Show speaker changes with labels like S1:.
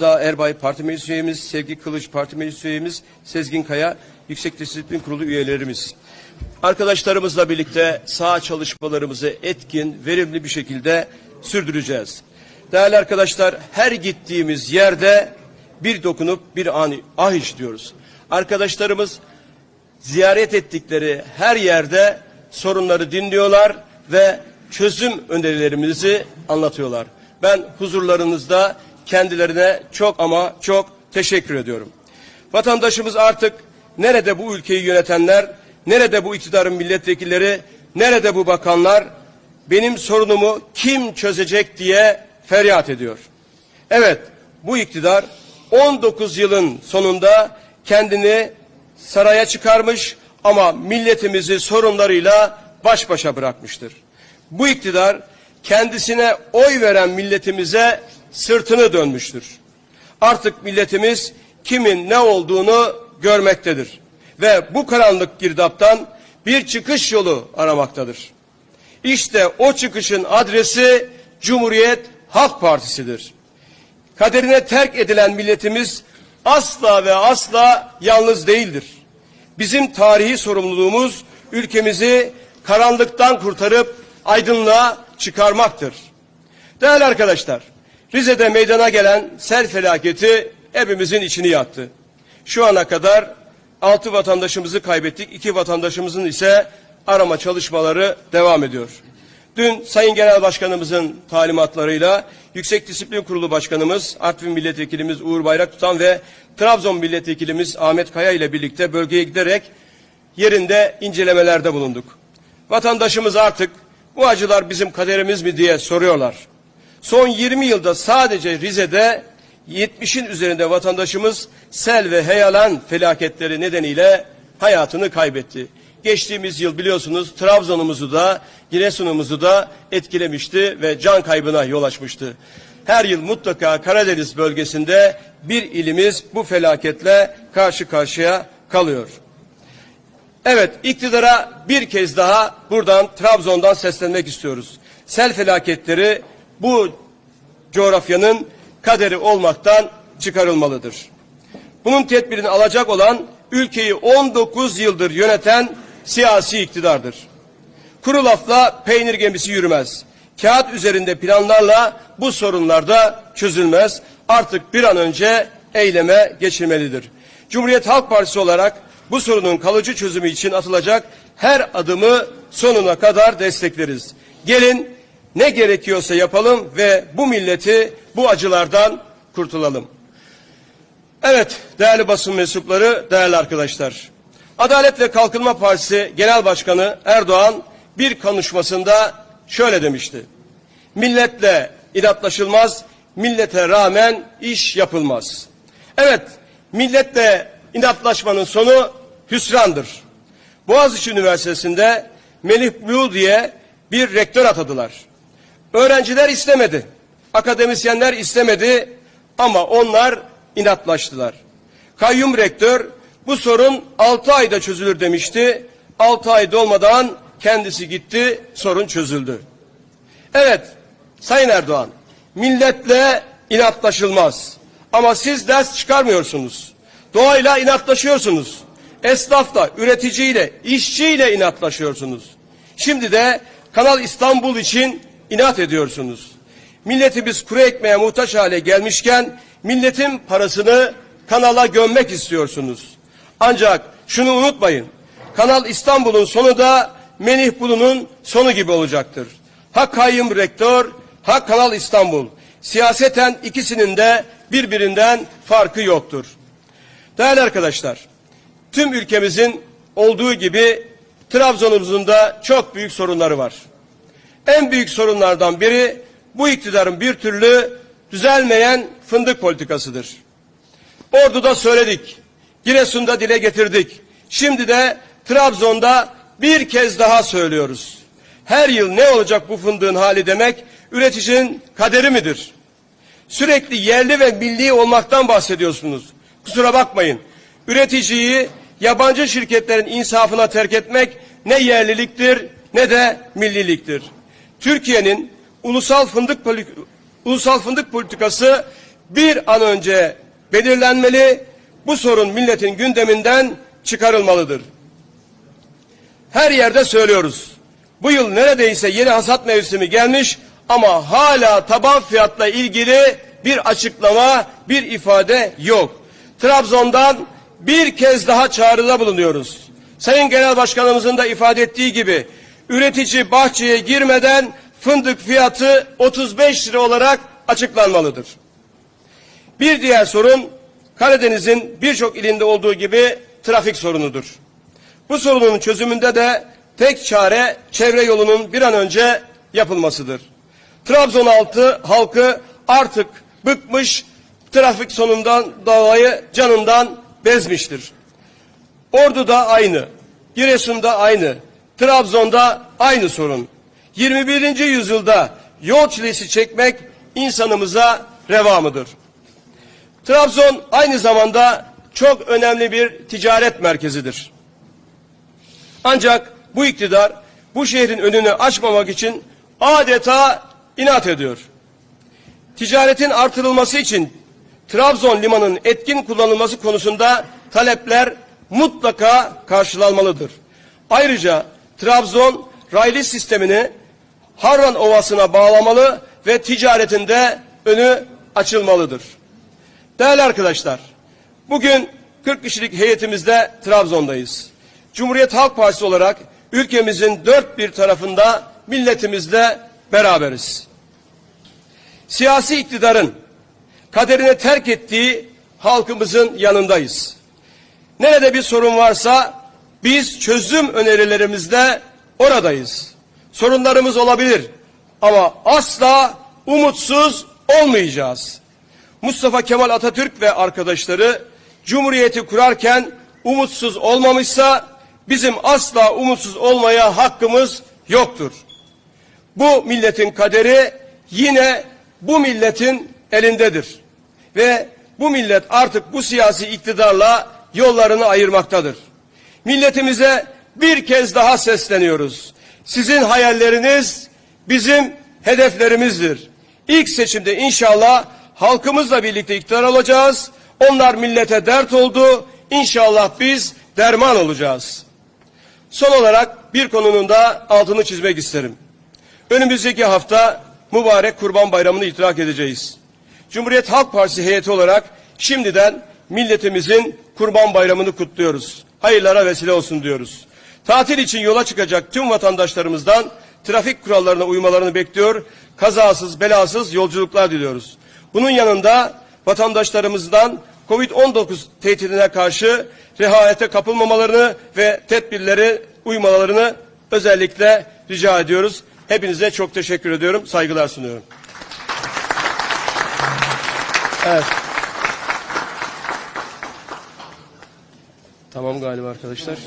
S1: Da Erbay Parti Meclis Üyemiz, Sevgi Kılıç Parti Meclis Üyemiz, Sezgin Kaya Yüksek Disiplin Kurulu üyelerimiz. Arkadaşlarımızla birlikte sağ çalışmalarımızı etkin, verimli bir şekilde sürdüreceğiz. Değerli arkadaşlar, her gittiğimiz yerde bir dokunup bir an ah işliyoruz. Arkadaşlarımız ziyaret ettikleri her yerde sorunları dinliyorlar ve çözüm önerilerimizi anlatıyorlar. Ben huzurlarınızda kendilerine çok ama çok teşekkür ediyorum. Vatandaşımız artık nerede bu ülkeyi yönetenler, nerede bu iktidarın milletvekilleri, nerede bu bakanlar benim sorunumu kim çözecek diye feryat ediyor. Evet, bu iktidar 19 yılın sonunda kendini saraya çıkarmış ama milletimizi sorunlarıyla baş başa bırakmıştır. Bu iktidar kendisine oy veren milletimize sırtını dönmüştür. Artık milletimiz kimin ne olduğunu görmektedir ve bu karanlık girdaptan bir çıkış yolu aramaktadır. İşte o çıkışın adresi Cumhuriyet Halk Partisi'dir. Kaderine terk edilen milletimiz asla ve asla yalnız değildir. Bizim tarihi sorumluluğumuz ülkemizi karanlıktan kurtarıp aydınlığa çıkarmaktır. Değerli arkadaşlar, Rize'de meydana gelen sel felaketi hepimizin içini yaktı. Şu ana kadar altı vatandaşımızı kaybettik, iki vatandaşımızın ise arama çalışmaları devam ediyor. Dün Sayın Genel Başkanımızın talimatlarıyla Yüksek Disiplin Kurulu Başkanımız, Artvin Milletvekilimiz Uğur Bayraktutan ve Trabzon Milletvekilimiz Ahmet Kaya ile birlikte bölgeye giderek yerinde incelemelerde bulunduk. Vatandaşımız artık bu acılar bizim kaderimiz mi diye soruyorlar. Son 20 yılda sadece Rize'de 70'in üzerinde vatandaşımız sel ve heyelan felaketleri nedeniyle hayatını kaybetti. Geçtiğimiz yıl biliyorsunuz Trabzon'umuzu da Giresun'umuzu da etkilemişti ve can kaybına yol açmıştı. Her yıl mutlaka Karadeniz bölgesinde bir ilimiz bu felaketle karşı karşıya kalıyor. Evet, iktidara bir kez daha buradan Trabzon'dan seslenmek istiyoruz. Sel felaketleri bu coğrafyanın kaderi olmaktan çıkarılmalıdır. Bunun tedbirini alacak olan ülkeyi 19 yıldır yöneten siyasi iktidardır. Kuru lafla peynir gemisi yürümez. Kağıt üzerinde planlarla bu sorunlar da çözülmez. Artık bir an önce eyleme geçilmelidir. Cumhuriyet Halk Partisi olarak bu sorunun kalıcı çözümü için atılacak her adımı sonuna kadar destekleriz. Gelin ne gerekiyorsa yapalım ve bu milleti bu acılardan kurtulalım. Evet değerli basın mensupları, değerli arkadaşlar. Adalet ve Kalkınma Partisi Genel Başkanı Erdoğan bir konuşmasında şöyle demişti. Milletle inatlaşılmaz, millete rağmen iş yapılmaz. Evet, milletle inatlaşmanın sonu hüsrandır. Boğaziçi Üniversitesi'nde Melih Blue diye bir rektör atadılar. Öğrenciler istemedi, akademisyenler istemedi ama onlar inatlaştılar. Kayyum rektör bu sorun 6 ayda çözülür demişti. 6 ay dolmadan kendisi gitti, sorun çözüldü. Evet, Sayın Erdoğan, milletle inatlaşılmaz. Ama siz ders çıkarmıyorsunuz. Doğayla inatlaşıyorsunuz. Esnafla, üreticiyle, işçiyle inatlaşıyorsunuz. Şimdi de Kanal İstanbul için inat ediyorsunuz. Milletimiz kuru ekmeğe muhtaç hale gelmişken milletin parasını kanala gömmek istiyorsunuz. Ancak şunu unutmayın. Kanal İstanbul'un sonu da Menih Bulu'nun sonu gibi olacaktır. Ha kayyum rektör, ha Kanal İstanbul. Siyaseten ikisinin de birbirinden farkı yoktur. Değerli arkadaşlar, tüm ülkemizin olduğu gibi Trabzon'umuzun da çok büyük sorunları var. En büyük sorunlardan biri bu iktidarın bir türlü düzelmeyen fındık politikasıdır. Ordu'da söyledik, Giresun'da dile getirdik. Şimdi de Trabzon'da bir kez daha söylüyoruz. Her yıl ne olacak bu fındığın hali demek üreticinin kaderi midir? Sürekli yerli ve milli olmaktan bahsediyorsunuz. Kusura bakmayın. Üreticiyi yabancı şirketlerin insafına terk etmek ne yerliliktir ne de milliliktir. Türkiye'nin ulusal fındık ulusal fındık politikası bir an önce belirlenmeli, bu sorun milletin gündeminden çıkarılmalıdır. Her yerde söylüyoruz. Bu yıl neredeyse yeni hasat mevsimi gelmiş ama hala taban fiyatla ilgili bir açıklama, bir ifade yok. Trabzon'dan bir kez daha çağrıda bulunuyoruz. Sayın Genel Başkanımızın da ifade ettiği gibi üretici bahçeye girmeden fındık fiyatı 35 lira olarak açıklanmalıdır. Bir diğer sorun Karadeniz'in birçok ilinde olduğu gibi trafik sorunudur. Bu sorunun çözümünde de tek çare çevre yolunun bir an önce yapılmasıdır. Trabzon altı halkı artık bıkmış, trafik sonundan dolayı canından bezmiştir. Ordu'da aynı, Giresun'da aynı, Trabzon'da aynı sorun. 21. yüzyılda yol çilesi çekmek insanımıza reva mıdır? Trabzon aynı zamanda çok önemli bir ticaret merkezidir. Ancak bu iktidar bu şehrin önünü açmamak için adeta inat ediyor. Ticaretin artırılması için Trabzon limanının etkin kullanılması konusunda talepler mutlaka karşılanmalıdır. Ayrıca Trabzon raylı sistemini Harran Ovası'na bağlamalı ve ticaretinde önü açılmalıdır. Değerli arkadaşlar, bugün 40 kişilik heyetimizde Trabzon'dayız. Cumhuriyet Halk Partisi olarak ülkemizin dört bir tarafında milletimizle beraberiz. Siyasi iktidarın kaderine terk ettiği halkımızın yanındayız. Nerede bir sorun varsa biz çözüm önerilerimizle oradayız. Sorunlarımız olabilir ama asla umutsuz olmayacağız. Mustafa Kemal Atatürk ve arkadaşları Cumhuriyeti kurarken umutsuz olmamışsa bizim asla umutsuz olmaya hakkımız yoktur. Bu milletin kaderi yine bu milletin elindedir. Ve bu millet artık bu siyasi iktidarla yollarını ayırmaktadır. Milletimize bir kez daha sesleniyoruz. Sizin hayalleriniz bizim hedeflerimizdir. İlk seçimde inşallah halkımızla birlikte iktidar olacağız. Onlar millete dert oldu. İnşallah biz derman olacağız. Son olarak bir konunun da altını çizmek isterim. Önümüzdeki hafta mübarek Kurban Bayramı'nı itirak edeceğiz. Cumhuriyet Halk Partisi heyeti olarak şimdiden milletimizin Kurban Bayramı'nı kutluyoruz. Hayırlara vesile olsun diyoruz. Tatil için yola çıkacak tüm vatandaşlarımızdan trafik kurallarına uymalarını bekliyor. Kazasız, belasız yolculuklar diliyoruz. Bunun yanında vatandaşlarımızdan Covid-19 tehdidine karşı rehavete kapılmamalarını ve tedbirleri uymalarını özellikle rica ediyoruz. Hepinize çok teşekkür ediyorum. Saygılar sunuyorum. Evet. Tamam galiba arkadaşlar.